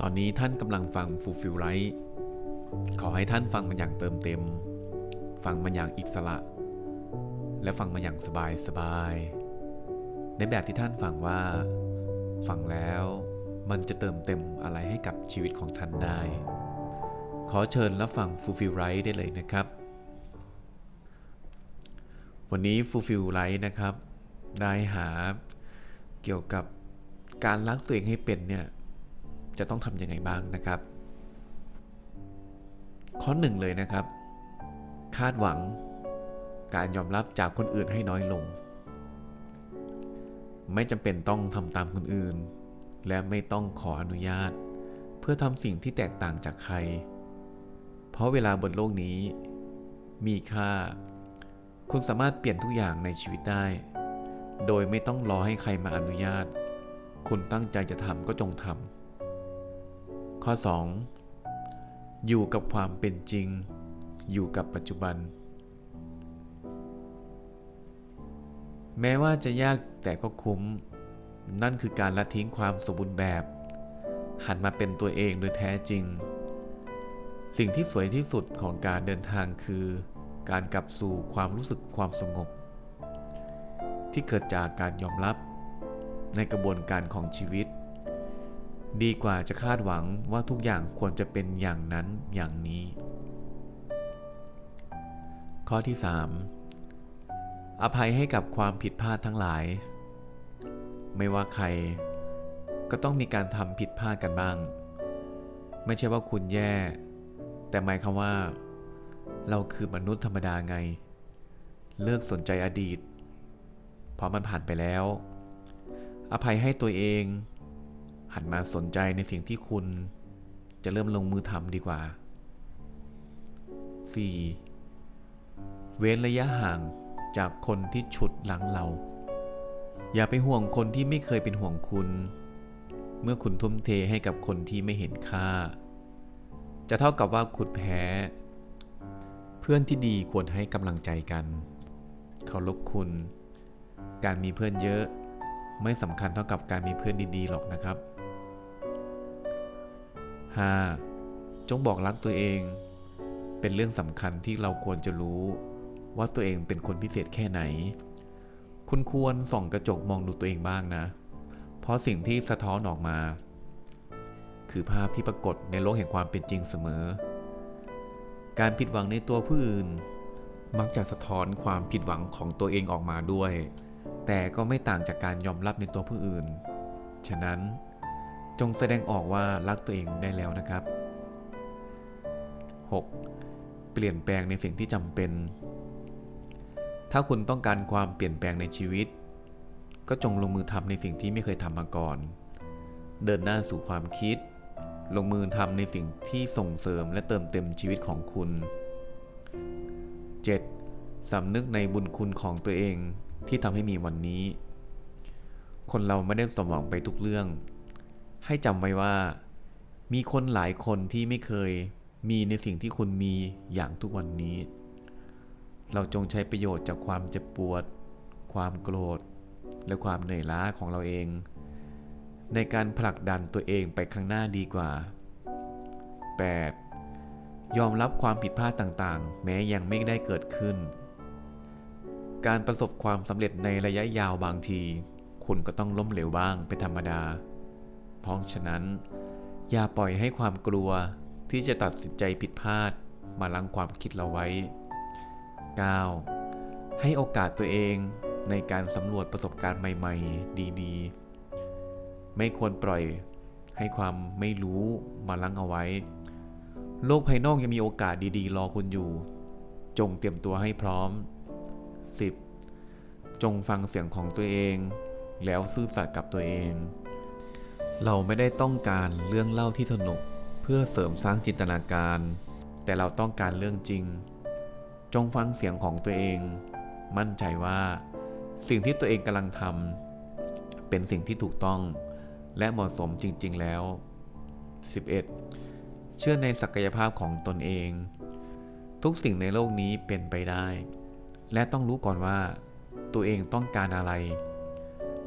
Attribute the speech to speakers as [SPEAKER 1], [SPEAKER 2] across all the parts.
[SPEAKER 1] ตอนนี้ท่านกำลังฟัง Fulfill Light ขอให้ท่านฟังมันอย่างเติมเต็ม ฟังมันอย่างอิสระ และฟังมันอย่างสบายสบาย ในแบบที่ท่านฟังว่า ฟังแล้วมันจะเติมเต็มอะไรให้กับชีวิตของท่านได้ ขอเชิญรับฟัง Fulfill Light ได้เลยนะครับ วันนี้ Fulfill Light นะครับ ได้หาเกี่ยวกับ การรักตัวเองให้เป็นเนี่ยจะต้องทำยังไงบ้างนะครับ ข้อหนึ่งเลยนะครับ คาดหวังการยอมรับจากคนอื่นให้น้อยลง ไม่จำเป็นต้องทำตามคนอื่น และไม่ต้องขออนุญาต เพื่อทำสิ่งที่แตกต่างจากใคร เพราะเวลาบนโลกนี้ มีค่า คุณสามารถเปลี่ยนทุกอย่างในชีวิตได้ โดยไม่ต้องรอให้ใครมาอนุญาต คุณตั้งใจจะทำก็จงทำข้อ 2. อยู่กับความเป็นจริง อยู่กับปัจจุบัน แม้ว่าจะยากแต่ก็คุ้ม นั่นคือการละทิ้งความสมบูรณ์แบบ หันมาเป็นตัวเองโดยแท้จริง สิ่งที่สวยที่สุดของการเดินทางคือ การกลับสู่ความรู้สึกความสงบ ที่เกิดจากการยอมรับ ในกระบวนการของชีวิต ดีกว่าจะคาดหวังว่าทุกอย่างควรจะเป็นอย่างนั้นอย่างนี้ ข้อที่ 3 อภัยให้กับความผิดพลาดทั้งหลาย ไม่ว่าใคร ก็ต้องมีการทำผิดพลาดกันบ้าง ไม่ใช่ว่าคุณแย่ แต่หมายความว่า เราคือมนุษย์ธรรมดาไง เลิกสนใจอดีต เพราะมันผ่านไปแล้ว อภัยให้ตัวเอง หันมาสนใจในสิ่งที่คุณจะเริ่มลงมือทำดีกว่า 4. เว้นระยะห่างจากคนที่ฉุดหลังเรา อย่าไปห่วงคนที่ไม่เคยเป็นห่วงคุณ เมื่อคุณทุ่มเทให้กับคนที่ไม่เห็นค่า จะเท่ากับว่าคุณแพ้ เพื่อนที่ดีควรให้กำลังใจกัน เคารพคุณ การมีเพื่อนเยอะ ไม่สำคัญเท่ากับการมีเพื่อนดีๆหรอกนะครับ 5. จงบอกรักตัวเอง เป็นเรื่องสำคัญที่เราควรจะรู้ว่าตัวเองเป็นคนพิเศษแค่ไหน คุณควรส่องกระจกมองดูตัวเองบ้างนะ เพราะสิ่งที่สะท้อนออกมา คือภาพที่ปรากฏในโลกแห่งความเป็นจริงเสมอ การผิดหวังในตัวผู้อื่น มักจะสะท้อนความผิดหวังของตัวเองออกมาด้วย แต่ก็ไม่ต่างจากการยอมรับในตัวผู้อื่น ฉะนั้นจงแสดงออกว่ารักตัวเองได้แล้วนะครับ 6. เปลี่ยนแปลงในสิ่งที่จำเป็น ถ้าคุณต้องการความเปลี่ยนแปลงในชีวิต ก็จงลงมือทำในสิ่งที่ไม่เคยทำมาก่อน เดินหน้าสู่ความคิด ลงมือทำในสิ่งที่ส่งเสริมและเติมเต็มชีวิตของคุณ 7. สำนึกในบุญคุณของตัวเอง ที่ทำให้มีวันนี้ คนเราไม่ได้สมหวังไปทุกเรื่อง ให้จำไว้ว่า มีคนหลายคนที่ไม่เคยมีในสิ่งที่คุณมีอย่างทุกวันนี้ เราจงใช้ประโยชน์จากความเจ็บปวด ความโกรธ และความเหนื่อยล้าของเราเอง ในการผลักดันตัวเองไปข้างหน้าดีกว่า 8. ยอมรับความผิดพลาดต่างๆ แม้ยังไม่ได้เกิดขึ้น การประสบความสำเร็จในระยะยาวบางที คุณก็ต้องล้มเหลวบ้างเป็นธรรมดา เพราะฉะนั้น อย่าปล่อยให้ความกลัวที่จะตัดสินใจผิดพลาดมาลังความคิดเราไว้ 9. ให้โอกาสตัวเองในการสำรวจประสบการณ์ใหม่ ๆ ดีๆ ไม่ควรปล่อยให้ความไม่รู้มาลังเอาไว้ โลกภายนอกยังมีโอกาสดีๆ รอคุณอยู่ จงเตรียมตัวให้พร้อม 10. จงฟังเสียงของตัวเอง แล้วซื่อสัตย์กับตัวเอง เราไม่ได้ต้องการเรื่องเล่าที่สนุกเพื่อเสริมสร้างจินตนาการ แต่เราต้องการเรื่องจริง จงฟังเสียงของตัวเอง มั่นใจว่า สิ่งที่ตัวเองกำลังทำเป็นสิ่งที่ถูกต้อง และเหมาะสมจริง ๆ แล้ว 11. เชื่อในศักยภาพของตนเอง ทุกสิ่งในโลกนี้เป็นไปได้ และต้องรู้ก่อนว่าตัวเองต้องการอะไร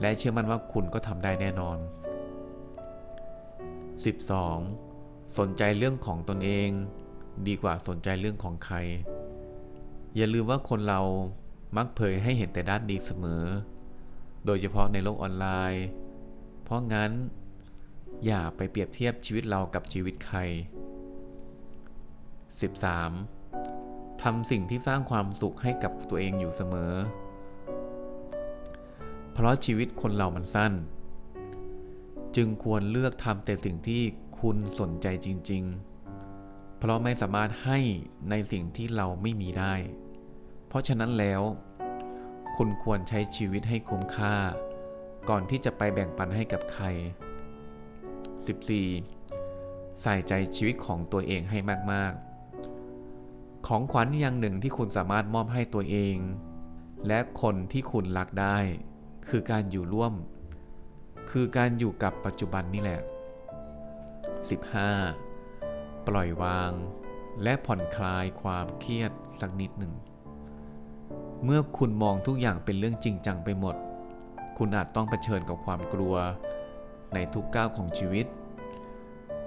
[SPEAKER 1] และเชื่อมั่นว่าคุณก็ทำได้แน่นอน 12. สนใจเรื่องของตนเอง ดีกว่าสนใจเรื่องของใคร อย่าลืมว่าคนเรามักเผยให้เห็นแต่ด้านดีเสมอ โดยเฉพาะในโลกออนไลน์ เพราะงั้น อย่าไปเปรียบเทียบชีวิตเรากับชีวิตใคร 13. ทำสิ่งที่สร้างความสุขให้กับตัวเองอยู่เสมอ เพราะชีวิตคนเรามันสั้น จึงควรเลือกทำแต่สิ่งที่คุณสนใจจริง ๆ เพราะไม่สามารถให้ในสิ่งที่เราไม่มีได้ เพราะฉะนั้นแล้ว คุณควรใช้ชีวิตให้คุ้มค่า ก่อนที่จะไปแบ่งปันให้กับใคร 14. ใส่ใจชีวิตของตัวเองให้มาก ๆ ของขวัญอย่างหนึ่งที่คุณสามารถมอบให้ตัวเอง และคนที่คุณรักได้ คือการอยู่ร่วม คือการอยู่กับปัจจุบันนี่แหละ 15. ปล่อยวาง และผ่อนคลายความเครียดสักนิดหนึ่ง เมื่อคุณมองทุกอย่างเป็นเรื่องจริงจังไปหมด คุณอาจต้องเผชิญกับความกลัว ในทุกก้าวของชีวิต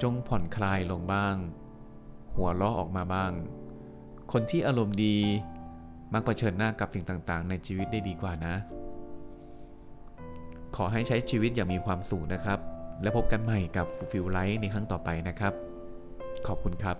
[SPEAKER 1] จงผ่อนคลายลงบ้าง หัวเราะออกมาบ้าง คนที่อารมณ์ดีมักเผชิญหน้ากับสิ่งต่างๆ ในชีวิตได้ดีกว่านะ ขอให้ใช้ชีวิตอย่างมีความสุขนะครับ และพบกันใหม่กับ Fulfill Life ในครั้งต่อไปนะครับ ขอบคุณครับ